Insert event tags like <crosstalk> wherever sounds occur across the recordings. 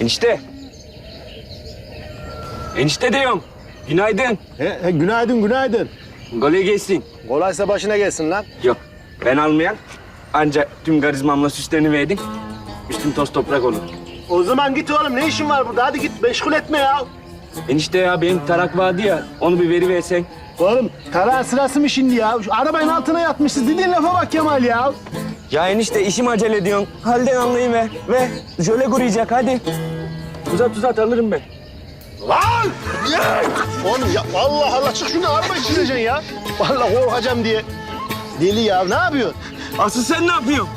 Enişte. Enişte diyorum. Günaydın. He, he, günaydın günaydın. Kolay gelsin. Kolaysa başına gelsin lan. Yok ben almayan. Ancak tüm karizmamla süsleniverdim. Üstüm toz toprak olur. O zaman git oğlum ne işin var burada? Hadi git meşgul etme ya. Enişte ya benim tarak vardı ya. Onu bir veri versen. Oğlum karar sırası mı şimdi ya? Şu arabanın altına yatmışız. Dediğin lafa bak Kemal ya. Ya enişte işim acele ediyorsun. Halden anlayıver. Ve jöle kuruyacak hadi. Uzat uzat alırım ben. Lan! Ya! Oğlum ya Allah Allah çık şunu araba içireceksin ya. Vallahi korkacağım diye. Deli ya ne yapıyorsun? Asıl sen ne yapıyorsun?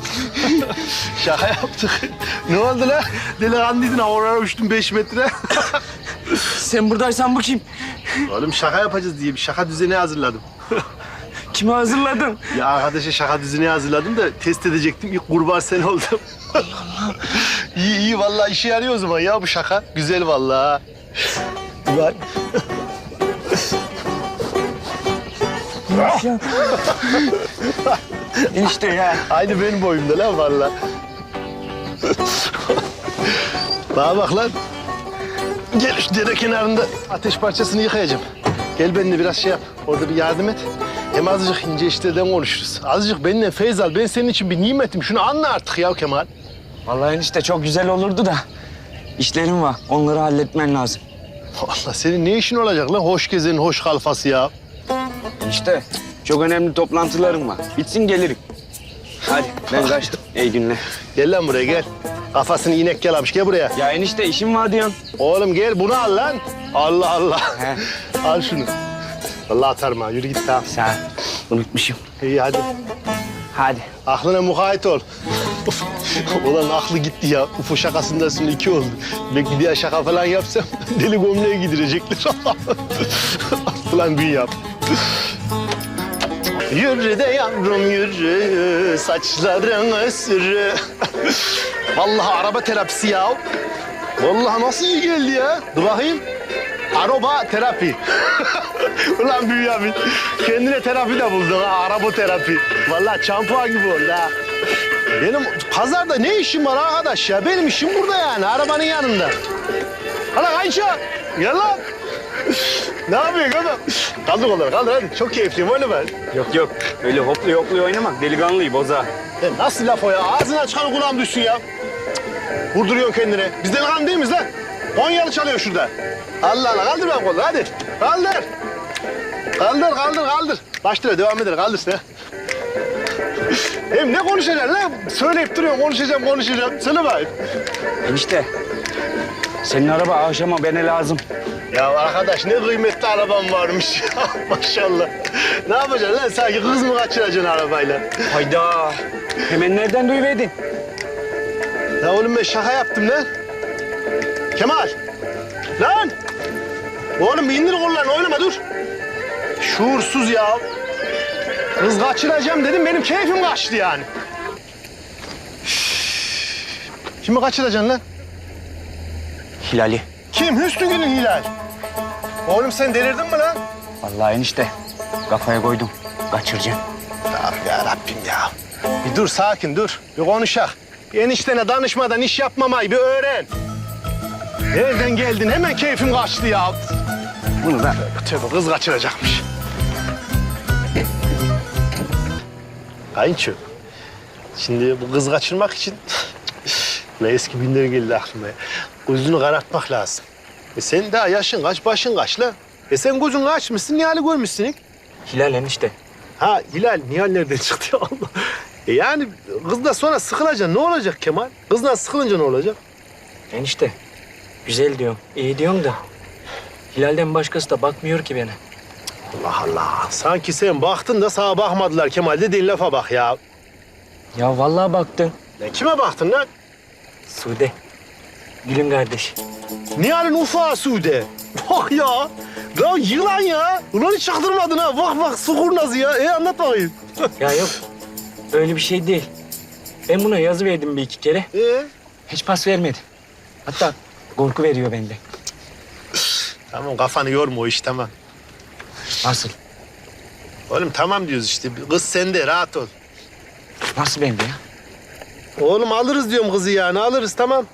<laughs> Şaka yaptık. ne oldu lan? Delikanlıydın havalara uçtun beş metre. Sen buradaysan bu kim? Oğlum şaka yapacağız diye bir şaka düzeni hazırladım. Kimi hazırladın? Ya arkadaşa şaka düzeni hazırladım da test edecektim. İlk kurban sen oldum. iyi iyi vallahi işe yarıyor o zaman ya bu şaka. Güzel vallahi. Bak. enişte ya. Aynı benim boyumda lan vallahi. Bana bak lan. Gel şu dere kenarında ateş parçasını yıkayacağım. Gel benimle biraz şey yap. Orada bir yardım et. Hem azıcık ince işlerden konuşuruz. Azıcık benimle feyz al. Ben senin için bir nimetim. Şunu anla artık ya Kemal. Vallahi enişte çok güzel olurdu da. İşlerim var. Onları halletmen lazım. Allah senin ne işin olacak lan? Hoş gezenin hoş kalfası ya. Enişte çok önemli toplantılarım var. Bitsin gelirim. Hadi ben kaçtım. İyi günler. Gel lan buraya gel. Kafasını inek yalamış. Gel buraya. Ya enişte işim var diyorsun. Oğlum gel bunu al lan. Allah Allah. He. al şunu. Allah atarım ha. Yürü git tamam. Ol. Unutmuşum. İyi hadi. Hadi. Aklına mukayyet ol. Uf, Ulan aklı gitti ya. Ufo şakasından sonra iki oldu. Belki bir daha şaka falan yapsam <laughs> deli gömleğe gidirecekler. <laughs> Ulan büyü yap. Yürü de yavrum yürü, saçların sürü. Vallahi araba terapisi ya. Vallahi nasıl iyi geldi ya. Dur bakayım. Araba terapi. <laughs> Ulan Bünyamin, kendine terapi de buldun ha, araba terapi. Vallahi şampuan gibi oldu ha. Benim pazarda ne işim var arkadaş ya? Benim işim burada yani, arabanın yanında. Hala Ayşe, gel lan. ne yapıyorsun oğlum? Kaldır kolları, kaldır hadi. Çok keyifliyim öyle ben. Yok yok. Öyle hoplu hoplu oynama. Delikanlıyı boza. Ya nasıl laf o ya? Ağzından çıkan kulağım düşsün ya. Cık, Vurduruyorsun kendine. Biz delikanlı değil miyiz lan? Konyalı çalıyor şurada. Allah Allah kaldır ben kolları hadi. Kaldır. Kaldır kaldır kaldır. Başla devam eder kaldır sen. Hem ne konuşacaksın lan? Söyleyip duruyorsun konuşacağım konuşacağım. Söyle bakayım. Enişte. Senin araba akşama bana lazım. Ya arkadaş ne kıymetli araban varmış <laughs> ya maşallah. Ne yapacaksın lan sanki kız mı kaçıracaksın arabayla? Hayda. Hemen nereden duyuverdin? Ya oğlum ben şaka yaptım lan. Kemal. Lan. Oğlum bir indir kollarını oynama dur. Şuursuz ya. Kız kaçıracağım dedim benim keyfim kaçtı yani. Üf. Kimi kaçıracaksın lan? Hilali. Kim? Hüsnü Gül'ün Hilal. Oğlum sen delirdin mi lan? Vallahi enişte. Kafaya koydum. Kaçıracağım. Ya, ya Rabbim ya. Bir dur sakin dur. Bir konuşak. Bir eniştene danışmadan iş yapmamayı bir öğren. Nereden geldin? Hemen keyfim kaçtı ya. Bunu da tövbe kız kaçıracakmış. Kayınço. Şimdi bu kız kaçırmak için <sniffs> ne eski günler geldi aklıma. Gözünü karartmak lazım. E sen daha yaşın kaç, başın kaç lan? E sen gözün kaçmışsın, Nihal'i görmüşsün. Hilal enişte. Ha Hilal, Nihal nereden çıktı ya <laughs> Allah? E yani kızla sonra sıkılacaksın. Ne olacak Kemal? Kızla sıkılınca ne olacak? Enişte. Güzel diyorum. iyi diyorum da. Hilal'den başkası da bakmıyor ki bana. Allah Allah. Sanki sen baktın da sana bakmadılar Kemal dediğin lafa bak ya. Ya vallahi baktın. Lan kime baktın lan? Sude. Gülün kardeş. Nihal'in ufağı Sude. Bak ya. Lan yılan ya. Ulan hiç çaktırmadın ha. Bak bak su kurnazı ya. E anlat bakayım. <laughs> Ya yok. Öyle bir şey değil. Ben buna yazı verdim bir iki kere. e? Hiç pas vermedi. Hatta korku veriyor bende. Tamam kafanı yorma o iş tamam. Nasıl? Oğlum tamam diyoruz işte. Kız sende rahat ol. Nasıl bende ya? Oğlum alırız diyorum kızı yani alırız tamam.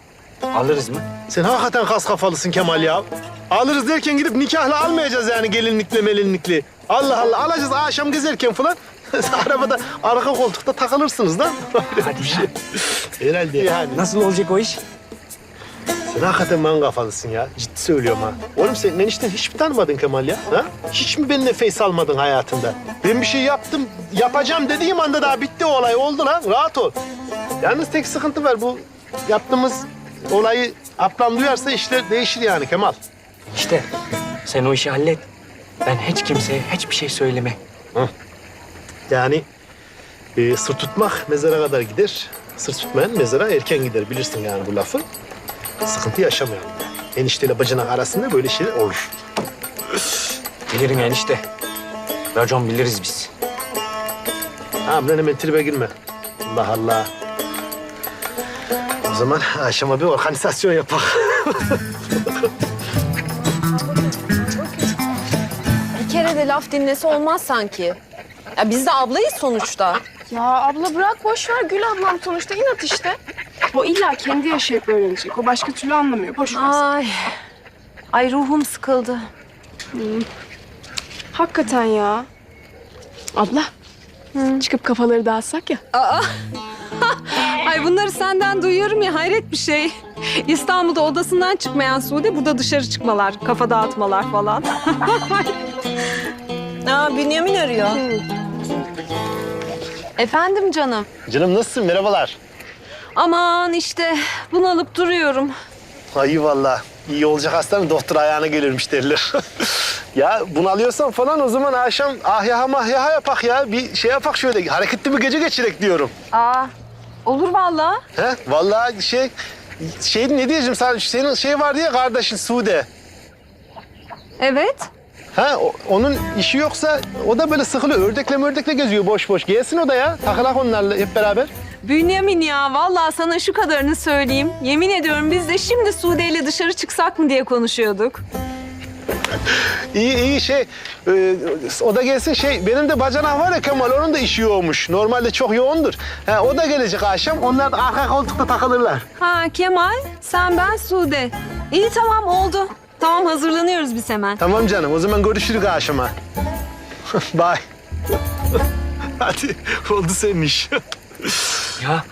Alırız mı? Sen hakikaten kas kafalısın Kemal ya. Alırız derken gidip nikahla almayacağız yani gelinlikle melinlikli. Allah Allah alacağız akşam gezerken falan. <laughs> Arabada arka koltukta takılırsınız da. <laughs> Hadi ya. Herhalde yani. Nasıl olacak o iş? Sen hakikaten man kafalısın ya. Ciddi söylüyorum ha. Oğlum sen enişten hiç mi tanımadın Kemal ya? Ha? Hiç mi benimle face almadın hayatında? Ben bir şey yaptım, yapacağım dediğim anda daha bitti o olay. Oldu lan, rahat ol. Yalnız tek sıkıntı var bu yaptığımız olayı ablam duyarsa işler değişir yani Kemal. İşte sen o işi hallet. Ben hiç kimseye hiçbir şey söyleme. Yani e, sır tutmak mezara kadar gider. Sır tutmayan mezara erken gider bilirsin yani bu lafı. Sıkıntı yaşamayalım. Enişteyle bacanak arasında böyle şeyler olur. Bilirim enişte. Racon biliriz biz. Tamam lan hemen tribe girme. Allah Allah. O zaman akşama bir organizasyon yapak. <laughs> Bir kere de laf dinlese olmaz sanki. Ya biz de ablayız sonuçta. Ya abla bırak boş ver Gül ablam sonuçta inat işte. O illa kendi yaşayıp öğrenecek. O başka türlü anlamıyor. Boş ver. Ay. Ay ruhum sıkıldı. Hakikaten ya. Abla. Çıkıp kafaları dağıtsak ya. <laughs> Ay bunları senden duyuyorum ya hayret bir şey. İstanbul'da odasından çıkmayan Sude burada dışarı çıkmalar, kafa dağıtmalar falan. <laughs> Aa Bünyamin arıyor. Efendim canım. Canım nasılsın? Merhabalar. Aman işte bunalıp duruyorum. Ay vallahi iyi olacak hastanın doktor ayağına gelirmiş derler. <laughs> ya bunu alıyorsan falan o zaman akşam ahyaha mahyaha yapak ya. Bir şey yapak şöyle hareketli bir gece geçirek diyorum. Aa olur vallahi. He? Vallahi şey şey ne diyeceğim sana senin şey var diye kardeşin Sude. Evet. Ha o- onun işi yoksa o da böyle sıkılıyor. Ördekle ördekle geziyor boş boş. Gelsin o da ya. Takılak onlarla hep beraber. Bünyamin ya vallahi sana şu kadarını söyleyeyim. Yemin ediyorum biz de şimdi Sude ile dışarı çıksak mı diye konuşuyorduk. İyi iyi şey e, o da gelsin şey benim de bacanak var ya Kemal onun da işi yoğunmuş. Normalde çok yoğundur. Ha, o da gelecek akşam. Onlar da arka koltukta takılırlar. Ha Kemal, sen ben Sude. İyi tamam oldu. Tamam hazırlanıyoruz biz hemen. Tamam canım o zaman görüşürüz akşama. <laughs> Bye. <laughs> Hadi oldu senin iş. <laughs> Ya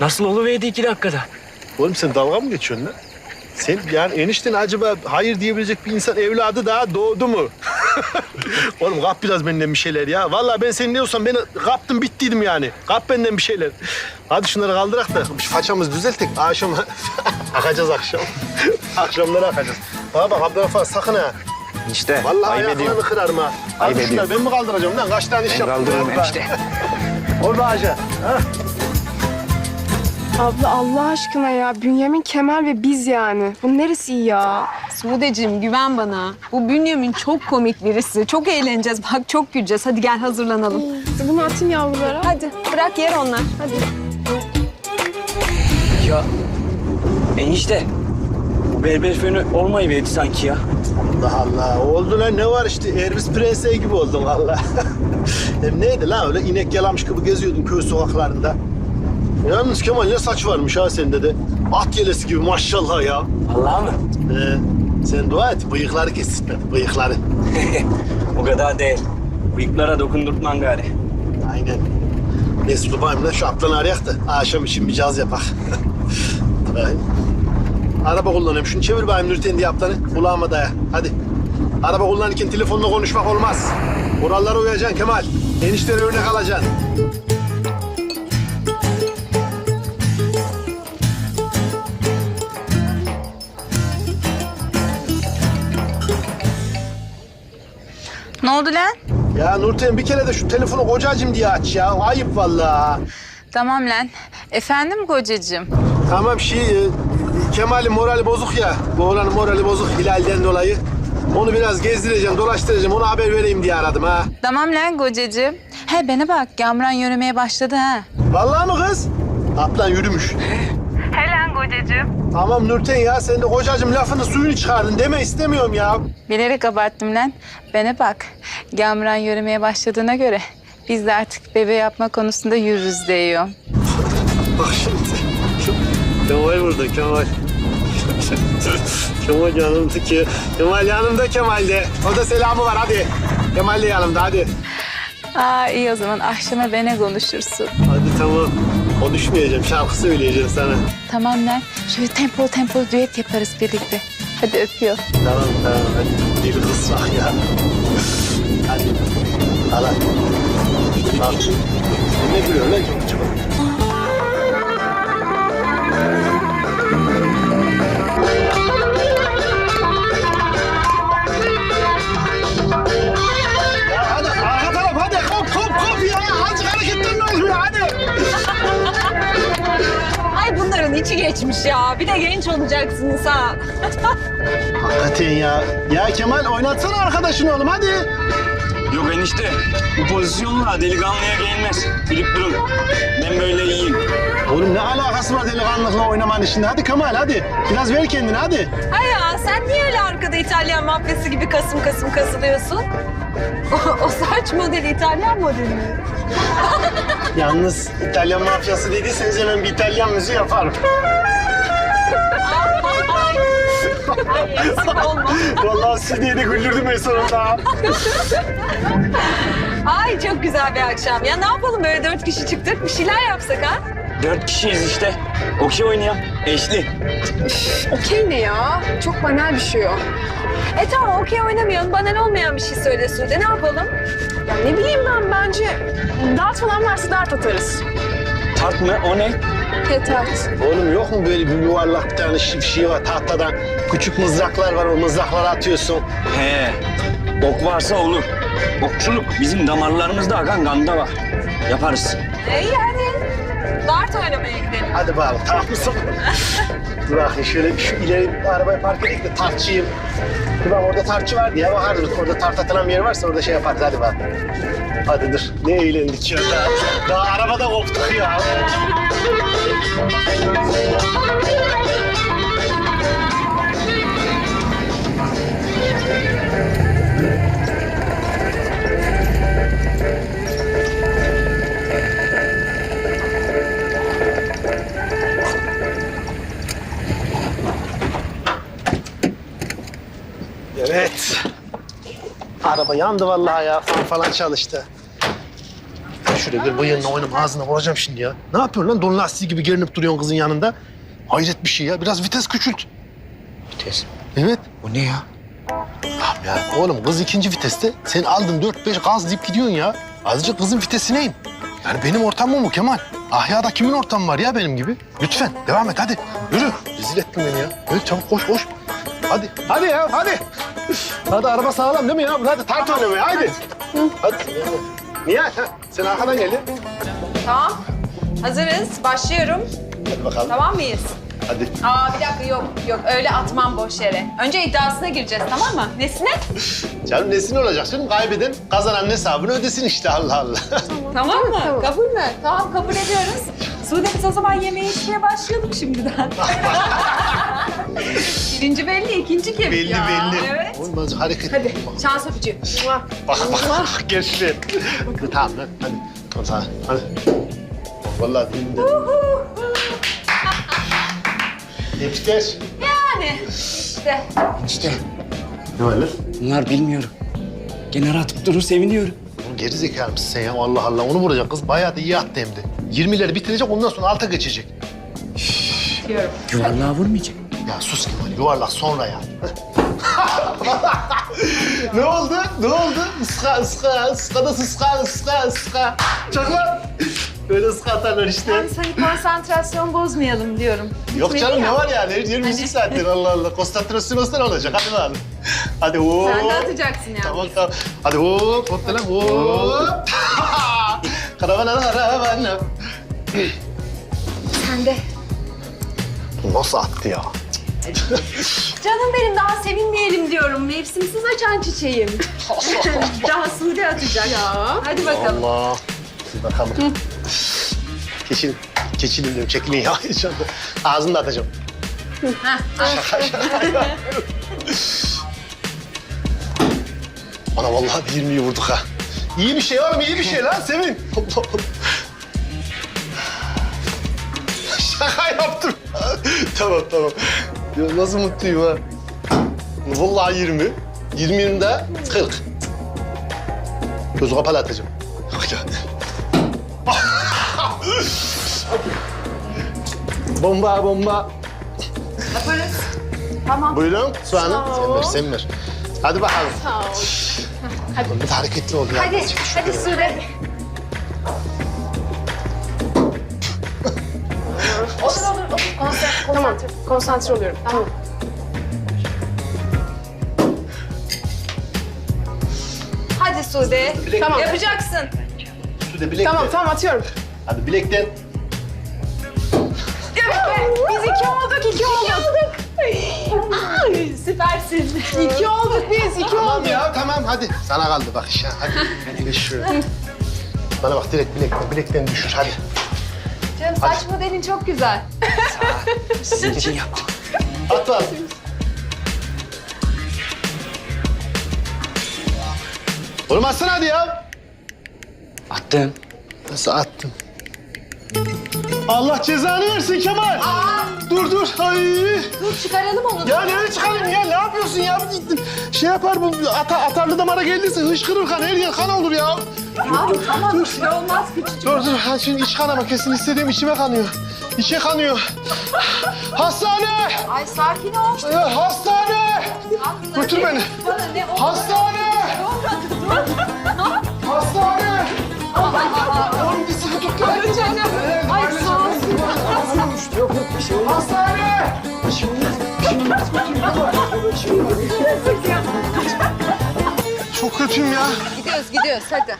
nasıl oluverdi iki dakikada? Oğlum sen dalga mı geçiyorsun lan? Sen yani enişten acaba hayır diyebilecek bir insan evladı daha doğdu mu? <laughs> Oğlum kap biraz benden bir şeyler ya. Vallahi ben senin ne olsam beni kaptım bittiydim yani. Kap benden bir şeyler. Hadi şunları kaldırak da şu façamızı düzelttik. Akşam <laughs> akacağız akşam. <laughs> Akşamları akacağız. Bana bak Abdülhafa sakın ha. İşte Vallahi ayıp ayaklarını ediyorum. kırarım ha. Ayıp Hadi şunları ediyorum. ben mi kaldıracağım lan? Kaç tane iş Ben yaptım kaldırırım orada? enişte. Orada Hacı. Ha? Abla Allah aşkına ya. Bünyamin, Kemal ve biz yani. Bu neresi iyi ya? Sudeciğim güven bana. Bu Bünyamin çok komik birisi. Çok eğleneceğiz. Bak çok güleceğiz. Hadi gel hazırlanalım. Bunu atayım yavrulara. Hadi bırak yer onlar. Hadi. Ya enişte. Bu berber fönü olmayıverdi sanki ya. Allah Allah. Oldu lan ne var işte Elvis Presley gibi oldun valla. <laughs> Hem neydi lan öyle inek yalamış gibi geziyordun köy sokaklarında. Yalnız Kemal ne saç varmış ha sende de. At yelesi gibi maşallah ya. Allah mı? Ee, sen dua et bıyıkları kesitmedi bıyıkları. <laughs> O kadar değil. Bıyıklara dokundurtman gari. Aynen. Mesut bayım lan şu aptanı arayak da akşam için bir caz yapak. <laughs> Araba kullanıyorum. Şunu çevir bayım Nurten diye aptanı. Kulağıma daya. Hadi. Araba kullanırken telefonla konuşmak olmaz. Kurallara uyacaksın Kemal. Enişleri örnek alacaksın. Ne oldu lan? Ya Nurten bir kere de şu telefonu kocacım diye aç ya. Ayıp vallahi. Tamam lan. Efendim kocacığım. Tamam şey e, Kemal'in morali bozuk ya. Bu oğlanın morali bozuk Hilal'den dolayı. Onu biraz gezdireceğim, dolaştıracağım. Ona haber vereyim diye aradım ha. Tamam lan kocacığım. He bana bak Gamran yürümeye başladı ha. Vallahi mı kız? Kaplan yürümüş. Kocacığım. Tamam Nurten ya sen de kocacığım lafını suyunu çıkardın deme istemiyorum ya. Bilerek abarttım lan. Bana bak Gamran yürümeye başladığına göre biz de artık bebe yapma konusunda yürürüz diyor. Bak şimdi. Kemal burada Kemal. Kemal yanımda ki. Kemal yanımda Kemal de. O da selamı var hadi. Kemal de yanımda hadi. Aa iyi o zaman akşama bana konuşursun. Hadi tamam. Konuşmayacağım şarkı söyleyeceğim sana. Tamam lan. Şöyle tempolu tempolu düet yaparız birlikte. Hadi öpüyor. Tamam tamam hadi. Bir kız bak ya. Hadi. Al hadi. Bak. Ne gülüyorsun lan çok geçmiş ya. Bir de genç olacaksınız ha. <laughs> Hakikaten ya. Ya Kemal oynatsana arkadaşını oğlum hadi. Yok enişte. Bu pozisyonla delikanlıya gelmez. Bilip durun. Ben böyle iyiyim. Oğlum ne alakası var delikanlılıkla oynamanın şimdi? Hadi Kemal hadi. Biraz ver kendini hadi. Ay ya sen niye öyle arkada İtalyan mafyası gibi kasım kasım kasılıyorsun? O, o saç modeli İtalyan modeli mi? <laughs> Yalnız İtalyan mafyası dediyseniz hemen bir İtalyan müziği yaparım. Ay, eksik olma. Vallahi siz diye de güldürdüm en sonunda. Ay çok güzel bir akşam. Ya ne yapalım böyle dört kişi çıktık bir şeyler yapsak ha? Dört kişiyiz işte. Okey oynayalım. Eşli. Okey ne ya? Çok banal bir şey o. E tamam okey oynamayalım. Bana ne olmayan bir şey söyle Sude. Ne yapalım? Ya ne bileyim ben bence dart falan varsa dart atarız. Tart mı? O ne? Petart. Oğlum yok mu böyle bir yuvarlak bir tane şi- bir şey var tahtadan. Küçük mızraklar var o mızrakları atıyorsun. He. Ok varsa olur. Okçuluk bizim damarlarımızda akan ganda var. Yaparız. İyi hadi. Dart oynamaya gidelim. Hadi bakalım tamam mısın? Dur bakayım şöyle şu ileri arabayı park edeyim de tartçıyım. Dur bak orada tartçı var diye bakarız. Orada tart atılan bir yer varsa orada şey yaparız hadi bak. Hadi dur. Ne eğlendik ya. Daha, daha arabada koptuk ya. Evet. Araba yandı vallahi ya. Fan falan çalıştı. Şuraya bir bıyığınla oynama ağzına vuracağım şimdi ya. Ne yapıyorsun lan? Don lastiği gibi gerinip duruyorsun kızın yanında. Hayret bir şey ya. Biraz vites küçült. Vites. Evet. O ne ya? Tamam ya. Oğlum kız ikinci viteste. Sen aldın dört beş gaz deyip gidiyorsun ya. Azıcık kızın vitesine in. Yani benim ortamım bu Kemal. Ahya'da kimin ortamı var ya benim gibi? Lütfen devam et hadi. Yürü. Rezil ettin beni ya. Evet çabuk koş koş. Hadi. Hadi ya hadi. Hadi araba sağlam değil mi ya? Hadi tart oynamaya hadi. Hadi. Niye? Ha, Sen arkadan geldin. Tamam. Hazırız. Başlıyorum. Hadi bakalım. Tamam mıyız? Hadi. Aa bir dakika yok yok öyle atmam boş yere. Önce iddiasına gireceğiz tamam mı? Nesine? Canım nesin olacak canım? Kaybeden kazanan hesabını ödesin işte Allah Allah. Tamam mı? Kabul mü? Tamam kabul ediyoruz. Sude biz o zaman yemeğe içmeye başlayalım şimdiden. <laughs> Birinci belli, ikinci kim? belli Ya, belli. Evet. Azıcık hareket. Hadi şans öpücüğü. Bak bak bak gençler. tamam lan hadi. Tamam sana hadi. Vallahi dilimde. Tebrikler. Yani işte. İşte Ne var lan? bunlar bilmiyorum. Gene atıp durur seviniyorum. Oğlum geri zekalı mısın sen ya? Allah Allah onu vuracak kız. Bayağı da iyi attı hem de. 20'leri bitirecek ondan sonra alta geçecek. Yuvarlığa vurmayacak. Ya sus Kemal yuvarlak sonra ya. <laughs> ne oldu? Ne oldu? Iska, ıska, ıska da ıska, ıska, ıska. Çak lan. Böyle ıska atarlar işte. Yani hani konsantrasyon bozmayalım diyorum. Yok canım Bitmedi ne ya. var yani? Her yer müzik zaten Allah Allah. Konsantrasyon olsa ne olacak? Hadi bakalım. Hadi hop. Sen de atacaksın yani. Tamam tamam. Hadi hop. Hop lan hop. <laughs> karavana karavana. Sen de. Nasıl attı ya? <laughs> Canım benim daha sevinmeyelim diyorum. Mevsimsiz açan çiçeğim. <laughs> daha Sude atacak. Ya. Hadi bakalım. Allah. Bakalım. Keçin, keçinin diyorum. Çekilin ya. <laughs> Heyecanla. Ağzını da atacağım. şaka şaka. Ana vallahi bir 20'yi vurduk ha. İyi bir şey oğlum, iyi bir şey lan Sevin. Allah Allah. Şaka yaptım. tamam tamam. Ya nasıl mutluyum ha? Vallahi 20. 20 20'de 40. Gözü kapalı atacağım. <laughs> bomba bomba. Yaparız. Tamam. Buyurun soğanım. Sen ver sen ver. Hadi bakalım. Sağ ol. Hadi. Hareketli ol ya. Hadi, hadi Sude. Tamam. Konsantre oluyorum. Tamam. Hadi Sude. Tamam. Yapacaksın. Şurada bilekten. Tamam tamam atıyorum. Hadi bilekten. Biz iki olduk, iki olduk. Ay, süpersin. İki olduk biz, iki Tamam olduk. ya tamam hadi. Sana kaldı bak iş ya. Hadi. Hadi geç şuraya. Bana bak direkt bilekten, bilekten düşür hadi. Canım saç modelin çok güzel. Sizin için yaptım. At lan. Oğlum atsana hadi ya. Attım. Nasıl attın? Allah cezanı versin Kemal. Dur dur. Ay. Dur çıkaralım onu. Ya nereye çıkarayım ya? Ne yapıyorsun ya? Şey yapar bu ata, atarlı damara geldiyse hışkırır kan. Her yer kan olur ya. Tamam tamam. Bir şey olmaz küçücük. Dur dur. Ha, şimdi iç kanama kesin istediğim içime kanıyor. İçe kanıyor. Hastane! Ay sakin ol. Ya, hastane! Götür beni. Bana ne oldu? Hastane! Hastane! Bir sıkı Çok kötüyüm ya. Gidiyoruz gidiyoruz hadi.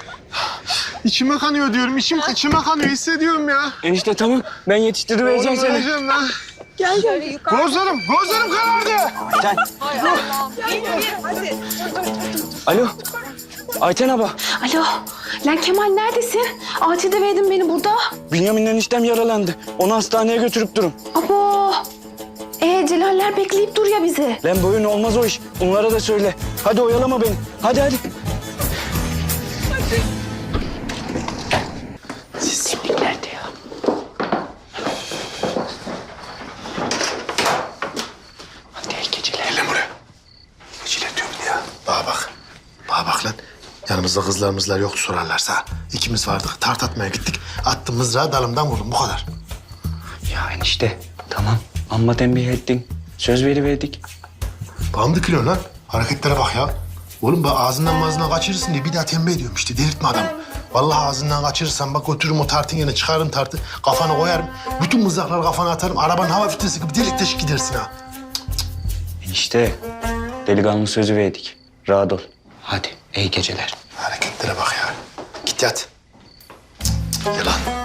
İçime kanıyor diyorum. İçim içime kanıyor. Hissediyorum ya. Enişte tamam. Ben yetiştirivereceğim Oğlum seni. öleceğim lan. Şöyle yukarı. Gözlerim, gözlerim karardı. Sen. Ay Allah'ım. Bir bir hadi. Alo. Ayten abla. Alo, lan Kemal neredesin? Acilde verdin beni burada. Bünyamin eniştem yaralandı. Onu hastaneye götürüp durun. Abo. Ee, Celaller bekleyip dur ya bizi. Lan boyun olmaz o iş. Onlara da söyle. Hadi oyalama beni. Hadi hadi. Nerede ya? Hadi geceler. Gel buraya. Acele diyorum ya. Bana bak. Bana bak lan. Yanımızda kızlarımızlar yoktu sorarlarsa. İkimiz vardık. Tart atmaya gittik. Attım mızrağı dalımdan vurdum. Bu kadar. Ya enişte. Amma tembih ettin. Söz veriverdik. Bağım dikiliyor lan. Hareketlere bak ya. Oğlum bak ağzından ağzından kaçırırsın diye bir daha tembih ediyorum işte. Delirtme adamı. Vallahi ağzından kaçırırsan bak götürürüm o tartın yerine çıkarırım tartı. Kafana koyarım. Bütün mızrakları kafana atarım. Arabanın hava filtresi gibi delik deşik gidersin ha. Enişte delikanlı sözü verdik. Rahat ol. Hadi iyi geceler. Hareketlere bak ya. Git yat. Cık, cık, Yılan.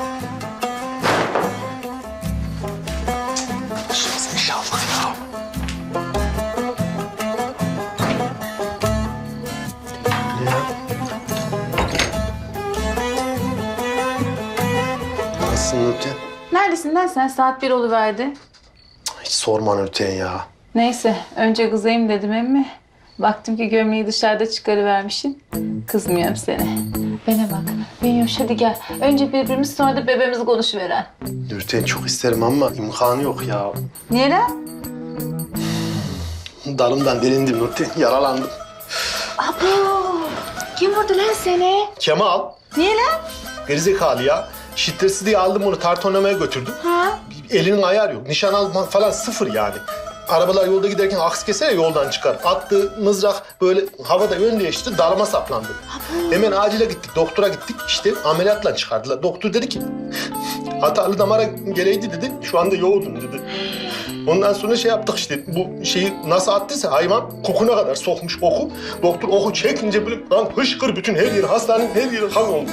Nasılsın Nurten? Neredesin lan sen? Saat bir oluverdi. Hiç sorma Nurten ya. Neyse önce kızayım dedim emmi. Baktım ki gömleği dışarıda çıkarıvermişsin. Kızmıyorum seni. Bana bak. Bünyoş hadi gel. Önce birbirimiz sonra da bebeğimizi konuşuveren. Nurten çok isterim ama imkanı yok ya. Niye lan? Dalımdan delindim Nurten. Yaralandım. Kim vurdu lan seni? Kemal. Niye lan? Gerizekalı ya. Şiddetli diye aldım onu tart oynamaya götürdüm. Ha? Elinin ayar yok. Nişan alma falan sıfır yani. Arabalar yolda giderken aks keser ya yoldan çıkar. Attı mızrak böyle havada yön değişti dalıma saplandı. Hemen acile gittik doktora gittik işte ameliyatla çıkardılar. Doktor dedi ki hatalı damara geleydi dedi şu anda yoğurdun dedi. Ondan sonra şey yaptık işte bu şeyi nasıl attıysa hayvan kokuna kadar sokmuş oku. Doktor oku çekince böyle lan hışkır bütün her yeri hastanenin her yeri kan oldu.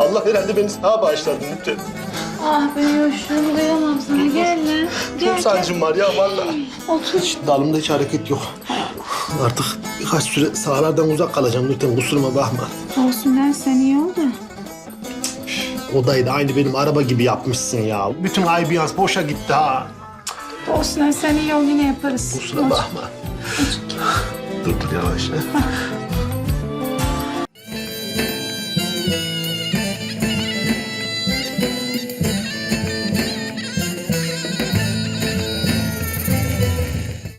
Allah herhalde beni sağa bağışladı lütfen. Ah Bünyoş'um duyamam sana. Gel lan. Çok sancım var ya vallahi. Otur. Dalımda hiç hareket yok. Artık birkaç süre sahalardan uzak kalacağım lütfen kusuruma bakma. Olsun lan sen iyi oldu. Odayı da aynı benim araba gibi yapmışsın ya. Bütün ambiyans boşa gitti ha. Olsun sen iyi ol yine yaparız. Kusura bakma. Dur dur yavaş. ha.